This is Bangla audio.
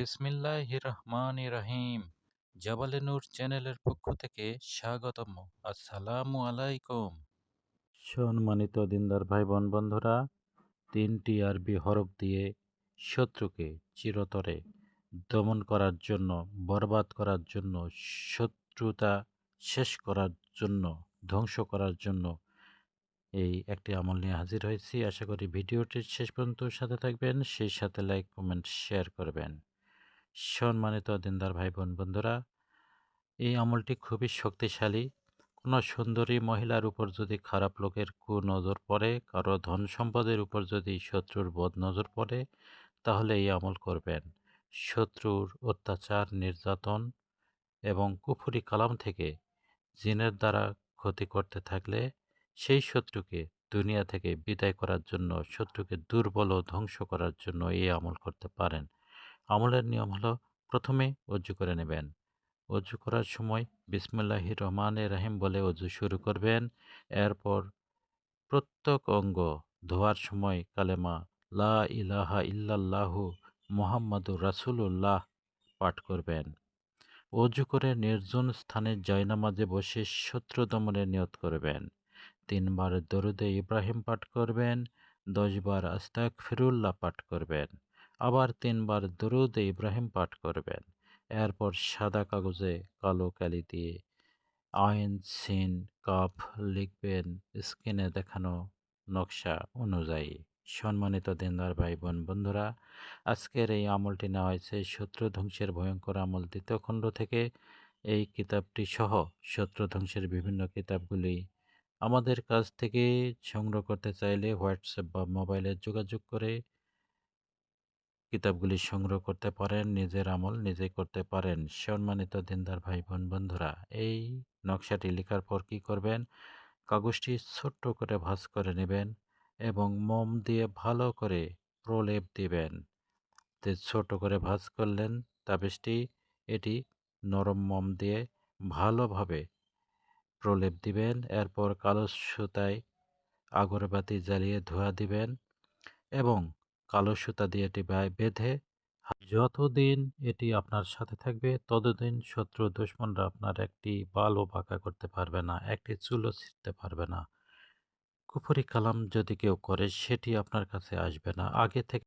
বিসমিল্লাহির রহমানির রহিম জাবালে নূর চ্যানেলের পক্ষ থেকে স্বাগতম। আসসালামু আলাইকুম। সম্মানিত দিনদার ভাই বোন বন্ধুরা, তিনটি আরবি হরফ দিয়ে শত্রুকে চিরতরে দমন করার জন্য, বরবাদ করার জন্য, শত্রুতা শেষ করার জন্য, ধ্বংস করার জন্য এই একটি আমল নিয়ে হাজির হয়েছি। আশা করি ভিডিওটির শেষ পর্যন্ত সাথে থাকবেন। সেই সাথে লাইক কমেন্ট শেয়ার করবেন। সম্মানিত দিনদার ভাই বোন বন্ধুরা, এই আমলটি খুবই শক্তিশালী। কোনো সুন্দরী মহিলার উপর যদি খারাপ লোকের কু নজর পড়ে, কারও ধন সম্পদের উপর যদি শত্রুর বদ নজর পড়ে, তাহলে এই আমল করবেন। শত্রুর অত্যাচার, নির্যাতন এবং কুফুরি কালাম থেকে জিনের দ্বারা ক্ষতি করতে থাকলে সেই শত্রুকে দুনিয়া থেকে বিদায় করার জন্য, শত্রুকে দুর্বল ও ধ্বংস করার জন্য এই আমল করতে পারেন। আমলের নিয়ম হলো প্রথমে অজু করে নেবেন। অজু করার সময় বিসমুল্লাহি রহমানে রাহিম বলে অজু শুরু করবেন। এরপর প্রত্যেক অঙ্গ ধোয়ার সময় কালেমা লা ইলাহা ইল্লাল্লাহু মোহাম্মদুর রাসুলুল্লাহ পাঠ করবেন। অজু করে নির্জন স্থানে জয়নামাজে বসে শত্রু দমনে নিয়ত করবেন। তিনবার দরুদে ইব্রাহিম পাঠ করবেন। দশবার আস্তাক ফিরুল্লাহ পাঠ করবেন। আবার তিনবার দরুদে ইব্রাহিম পাঠ করবেন। এরপর সাদা কাগজে কালো কালি দিয়ে আইন, সিন কাপ লিখবেন, স্ক্রিনে দেখানো নকশা অনুযায়ী। সম্মানিত দিনদার ভাই বোন বন্ধুরা, আজকের এই আমলটি নেওয়া হয়েছে শত্রু ধ্বংসের ভয়ঙ্কর আমল দ্বিতীয় খণ্ড থেকে। এই কিতাবটি সহ শত্রু ধ্বংসের বিভিন্ন কিতাবগুলি আমাদের কাছ থেকে সংগ্রহ করতে চাইলে হোয়াটসঅ্যাপ বা মোবাইলে যোগাযোগ করে কিতাবগুলি সংগ্রহ করতে পারেন, নিজের আমল নিজেই করতে পারেন। সম্মানিত দিনদার ভাই বোন বন্ধুরা, এই নকশাটি লেখার পর কি করবেন? কাগজটি ছোট্ট করে ভাঁজ করে নেবেন এবং মোম দিয়ে ভালো করে প্রলেপ দিবেন। তে ছোট করে ভাঁজ করলেন তাবিজটি, এটি নরম মোম দিয়ে ভালোভাবে প্রলেপ দিবেন। এরপর কালো সুতায় আগরবাতি জ্বালিয়ে ধোয়া দিবেন এবং কালো সুতা দিয়ে এটি বেঁধে যতদিন এটি আপনার সাথে থাকবে, ততদিন শত্রু দুশ্মনরা আপনার একটি বালও বাঁকা করতে পারবে না, একটি চুলও ছিঁড়তে পারবে না। কুফরি কালাম যদি কেউ করে, সেটি আপনার কাছে আসবে না। আগে থেকে